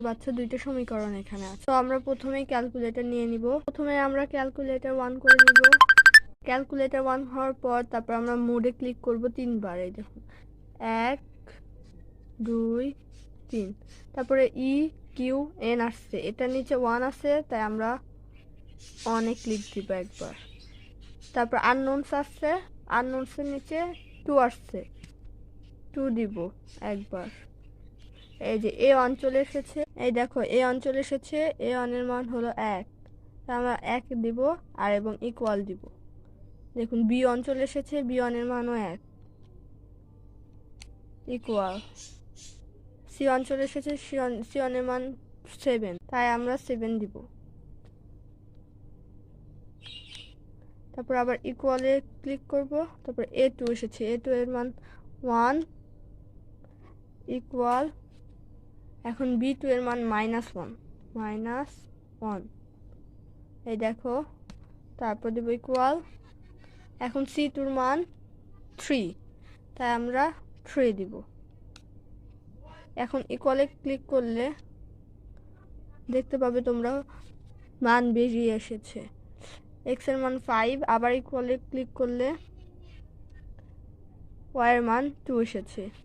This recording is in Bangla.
বাচ্চা দুইটা সমীকরণ এখানে তো আমরা প্রথমেই ক্যালকুলেটর নিয়ে নিব। প্রথমে আমরা ক্যালকুলেটর ওয়ান করে নিব। ক্যালকুলেটর ওয়ান হওয়ার পর তারপর আমরা মোডে ক্লিক করব তিনবার, এই দেখুন। এক, দুই, তিন। তারপরে ই কিউ এন আসছে। এটার নিচে ওয়ান আছে, তাই আমরা অনে ক্লিক দিব একবার। তারপর আননোনস আসছে। আননোনসের নিচে টু আসছে। টু দিব একবার। এই যে এ অঞ্চলে এসেছে। এই দেখো, এ অঞ্চলে এসেছে। এ অনের মান হলো এক। আমরা এক দিব আর এবং ইকুয়াল দিব। দেখুন, বি অঞ্চলে এসেছে, বি অনের মানও এক। ইকুয়াল সি অঞ্চলে এসেছে, সি অন- সি অনের মান সেভেন তাই আমরা সেভেন দিব। তারপর আবার ইকুয়ালে ক্লিক করব। তারপর এ টু এসেছে। এ টু এর মান ওয়ান ইকুয়াল এখন বি টু এর মান মাইনাস ওয়ান মাইনাস ওয়ান এই দেখো, তারপর দেবো ইকুয়াল এখন সি টুর মান থ্রি তাই আমরা থ্রি দিব। এখন ইকুয়ালে ক্লিক করলে দেখতে পাবে তোমরা মান বেরিয়ে এসেছে। এক্সের মান ফাইভ আবার ইকুয়ালে ক্লিক করলে ওয়াই এর মান টু এসেছে।